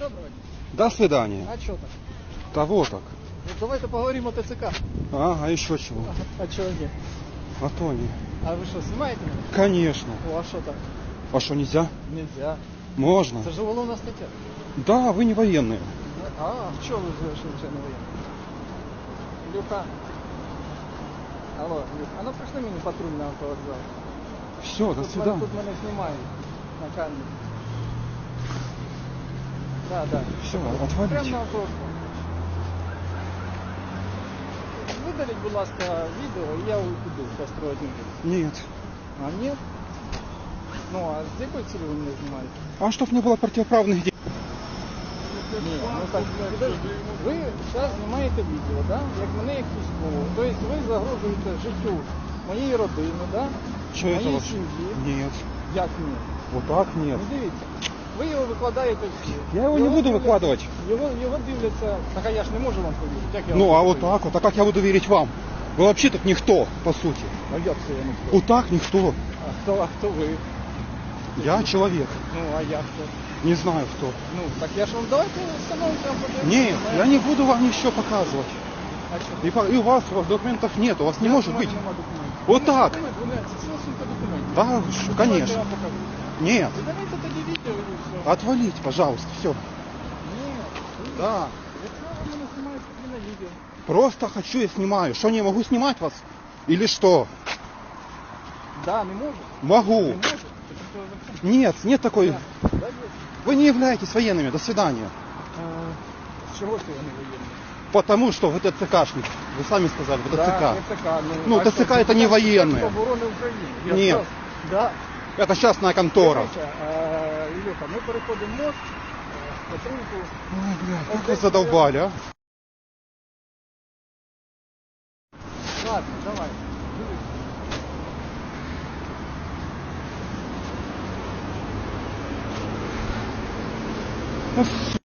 Доброго дня. До свидания. А що так? Того так. Ну, давайте поговоримо о ТЦК. Ага, еще чего. А чого ні? А то не. А ви що, знімаєте мене? Конечно. О, а що так? А что, нельзя? Нельзя. Можно. Це ж уголовна стаття. Да, вы не военные. А, в чому ви вирішили, що я не воєнний? Люка. Алло, Люк, а ну прийшли мені патруль на автовокзал. Все, до Тут, мене, свидания. тут мене знімають на камері. Так, так. Все, Прямо отвалите. на автобусі. Видаліть, будь ласка, відео, і я уйду построить не буду. Нет. А нет? Ну, а з якої цілі ви мене знімаєте? А чтоб не было противоправных действий. Ні, ну так, підожди. Ви зараз знімаєте відео, да? як мене як військового. Тобто ви загрожуєте життю моєї родини, да? Что это моєї вообще? сім'ї. Нет. Як ні? Вот так нет. Ну дивіться. Ви його викладаєте всі. Я его не буду дивляться- выкладывать. Його, його дивляться. Так а я ж не можу вам повірити. Як я Ну, вам а вот повірю? так вот. А как я буду верить вам? Вы вообще тут никто, по сути. А як це я не скажу? Вот так никто. А хто, а хто ви? Я человек. Ну, а як це? Не знаю кто. Ну, так я ж вам давайте встановимо прямо подивимося. Нет, я не буду вам ничего показывать. А що? И, по- и у вас, у вас документов нет, у вас не Як может у мене быть. нема документів? Вот У мене так. документ, у мене Це все сумка документів. Да, вы что, Давайте я конечно. вам покажу. Нет. Ви давайте тоді відео і все. Отвалите, пожалуйста, все. Ні, Да. якщо ви мене знімаєте тоді на відео. Просто хочу, я снимаю. Что, не могу снимать вас? Или что? Да, не можу. Могу. Не можу. Це просто ви- Нет, нет такой... Да, да, є. Вы не являетесь военными. До свидания. Е, З чого це я не воєнний? Потому что вы ТЦКшник. Вы сами сказали, вы Да, ТЦК. ТЦК. Ну, а ТЦК що, это не Міністерство воєнне. оборони України. Я Ні. сказав, Да. Это частная контора. Ілюха, ми переходимо мост, е, патрульку. Ой, бля, как вы задолбали, а? Ладно, давай. Дивись. Ну,